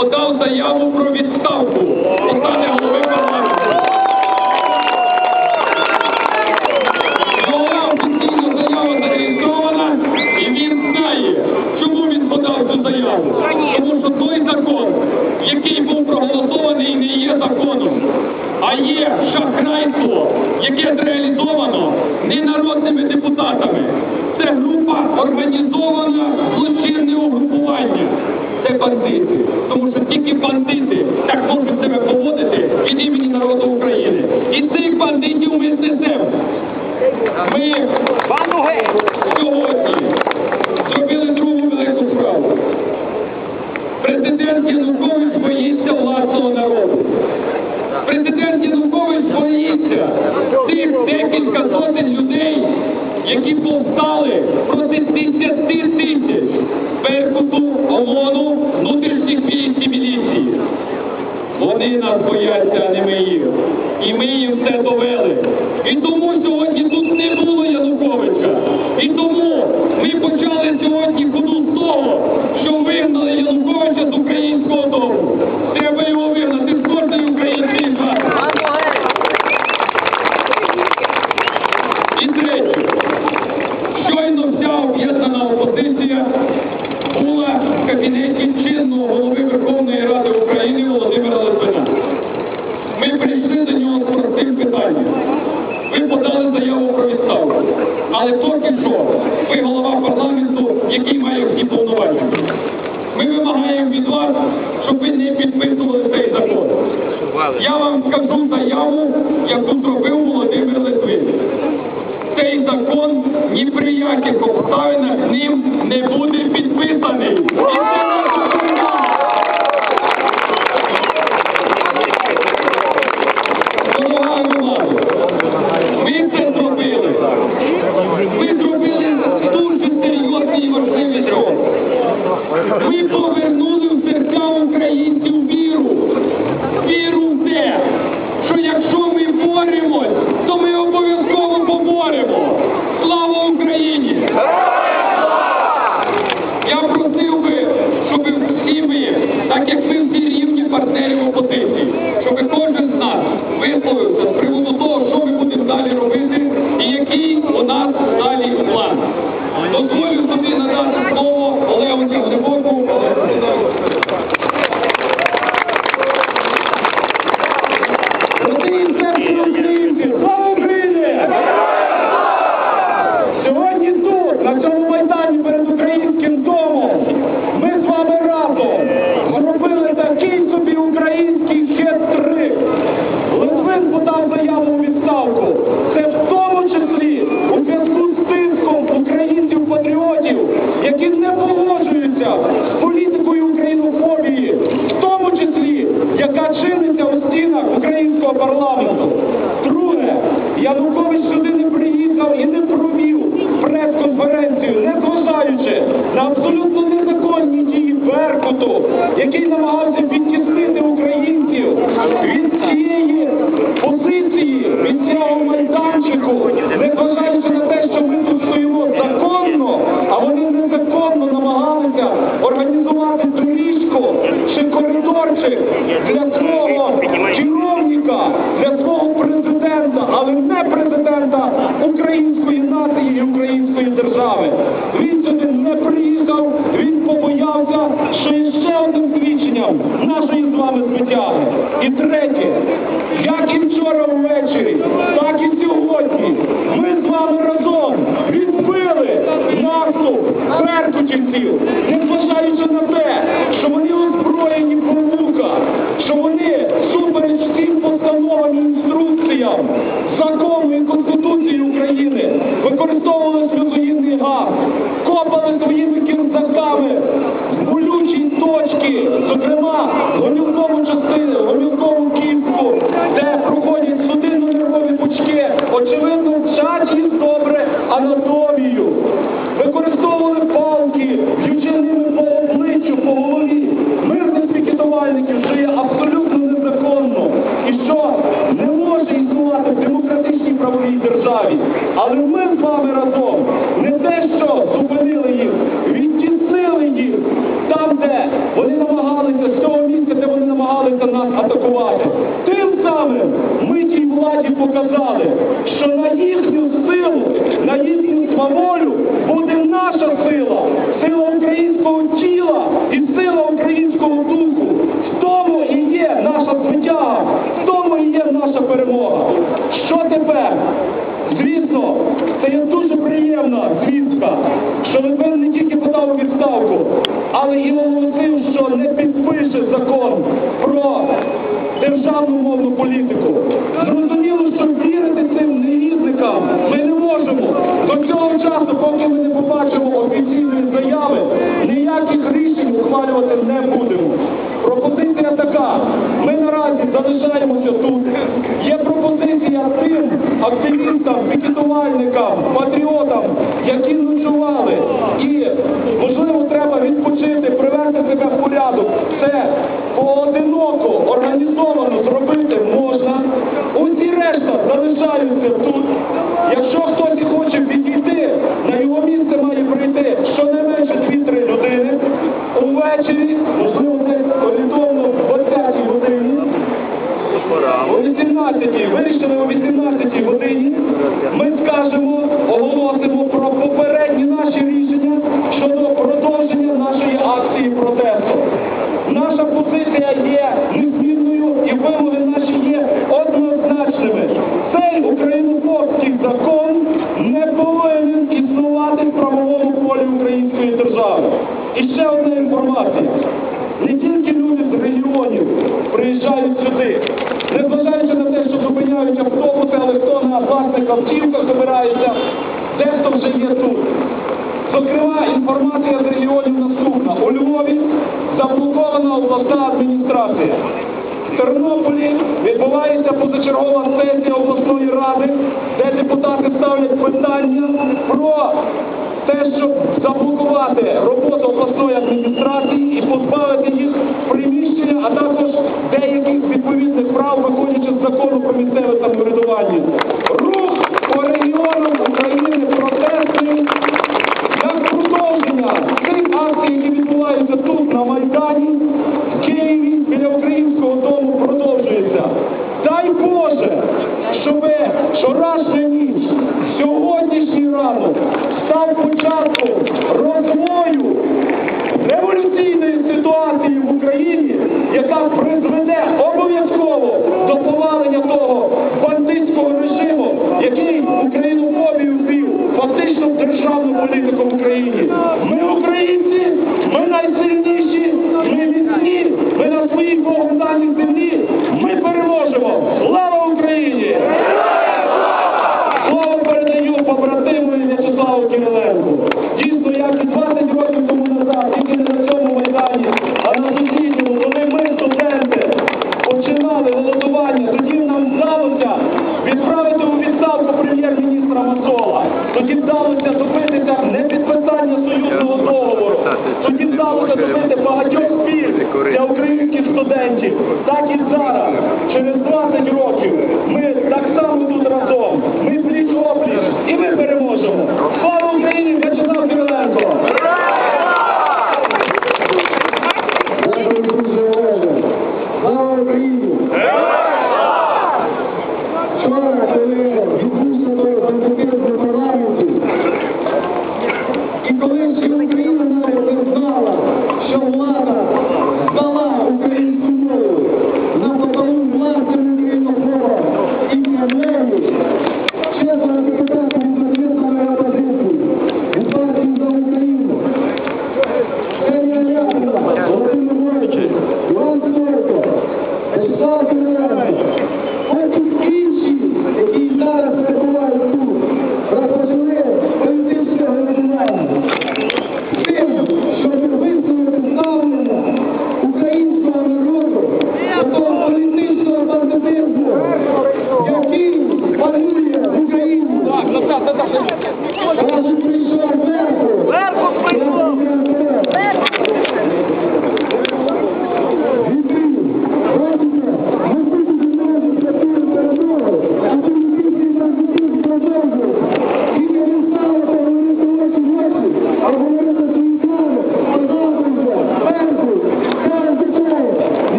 подав заяву про відставку посади голови парламенту. Його офіційна заява зареєстрована, і він знає, чому він подав цю заяву. Тому що той закон, який був проголосований, не є законом, а є шахрайство, яке зреалізовано не народними депутатами. Це група організована злочинне угрупування. Це бандити. Тому що тільки можуть себе поводити від імені народу України. І цих бандитів ми знесемо. Ми сьогодні зробили другу велику справу. Президент Янукович боїться власного народу. Президент Янукович боїться тих декілька сотень людей, які повстали проти 10 тисяч Беркуту, ОМОНу, внутрішніх військ і міліції. Вони нас бояться, а не ми їх. І ми їм це довели. І тому сьогодні тут не було Януковича. І тому ми почали сьогодні ходу з того, що вигнали Януковича з українського дому. Треба його вигнати з кожної української хати. І третє. Щойно вся об'єднана опозиція була в кабінеті чинного голови Верховної Ради України Володимира Литвина. Ми прийшли до нього з простим питанням. Ви подали заяву про відставку. Але тільки що ви голова парламенту, який має всі повноваження. Ми вимагаємо від вас, щоб ви не підписували цей закон. Я вам скажу заяву, яку зробив Володимир Литвин. Цей закон ні при яких обставинах ним не буде підписаний. І це наша вимога. Дорога громада, ми це зробили. Ми зробили дуже серйозний і важливий крок. Ми повернули в серця українців віру. Віру в те, що якщо ми боремось, то ми обов'язково поборемо. Слава Україні! Я просив би, щоб всі ми, так як ми всі рівні партнерів опозиції, щоб кожен з нас висловився з приводу того, що ми будемо далі робити і який у нас далі план. Дозволю собі надати слово Олегу Тягнебоку. Слава Україні! Сьогодні тут, на цьому майдані перед українським домом, ми з вами разом зробили такий собі український хет-трик. Литвин подав заяву у відставку. Це в тому числі у зв'язку з тиском українців-патріотів, які не погоджуються з політикою українофобії, в тому числі, яка чиниться у стінах українського парламенту. Друге, Янукович сюди не приїхав і не провів прес-конференцію, не зважаючи на абсолютно незаконні дії Беркуту, який намагався підтіснити українців від цієї позиції, від цього майданчику, не зважаючи на те, що ми тут стоїмо законно, а вони незаконно намагалися організувати доріжку чи коридорчик для нації української держави. Він сюди не приїхав, він побоявся, що ще одним свідченням нашої з вами звитяги. І третє, як і вчора ввечері, так і сьогодні, ми з вами разом відбили наступ беркутівців, незважаючи на те, що вони озброєні по лука, що вони супереч всім постановам і інструкціям закону і Конституції України, використовували сльозогінний газ, копали своїми кінзаками в болючі точки, зокрема, гомілкову частину, гомілкову кістку, де проходять судинно-нервові пучки, очевидно, вчать добре анатомію. Використовували палки, б'ючи по обличчю, по голові, мирних пікетувальників, що є абсолютно незаконно і що не може існувати в демократичній правовій державі. Але ми з вами разом не те, що зупинили їх, відтіснили їх там, де вони намагалися, з того місця, де вони намагалися нас атакувати. Тим самим ми тій владі показали, що на їхню силу, на їхню сваволю буде наша сила, сила українського тіла і сила українського духу. В тому і є наша звитяга, в тому і є наша перемога. Що тепер? Звісно, це є дуже приємна звістка, що Литвин не тільки подав у відставку, але і оголосив, що не підпише закон про державну мовну політику. Зрозуміло, що вірити цим негідникам ми не можемо. До цього часу, поки ми не побачимо офіційної заяви, ніяких рішень ухвалювати не будемо. Пропозиція така. Ми наразі залишаємося тут. Є пропозиція тим активістам, пікетувальникам, патріотам, які ночували. І, можливо, треба відпочити, привести себе в порядок. Решта залишаються тут. Якщо хтось хоче відійти, на його місце має прийти щонайменше 2-3 людини. Увечері, можливо, десь орієнтовно в 20 годині. О 18-й, вирішили о 18-й годині, ми скажемо, оголосимо про попередні наші рішення щодо продовження нашої акції протесту. Наша позиція є незмінною і вимоги наші є однозначними. Цей українофобський закон не повинен існувати в правовому полі української держави. І ще одна інформація. Не тільки люди з регіонів приїжджають сюди, незважаючи на те, що зупиняють автобуси, але хто на власних автівках забирається, дехто вже є тут. Зокрема, інформація з регіонів наступна. У Львові заблокована обласна адміністрація. В Тернополі відбувається позачергова сесія обласної ради, де депутати ставлять питання про те, щоб заблокувати роботу обласної адміністрації і позбавити їх приміщення, а також деяких відповідних прав, виходячи з закону про місцеве самоврядування. Рух по регіонам України протестує як продовження цих акцій, які відбуваються тут, на Майдані, в Києві, біля українського дому, продовжується. Дай Боже, щоб вчорашня ніч, сьогоднішній ранок став початком розвою революційної ситуації в Україні, яка призведе обов'язково до повалення того бандитського режиму, який українофобію ввів фактично в державну політику в Україні. Ми українці, ми найсильніші, ми міцні, ми на своїй богоданій землі, ми переможемо. Побратиму В'ячеславу Кириленку. Дійсно, як і 20 років тому назад, тільки не на цьому майдані, а на сусідньому, коли ми, студенти, починали голодування, тоді нам вдалося відправити у відставку прем'єр-міністра Мацола. Тоді вдалося добитися не підписання союзного договору. Тоді вдалося добити багатьох пільг для українських студентів. Так і зараз, через 20 років, Hallelujah.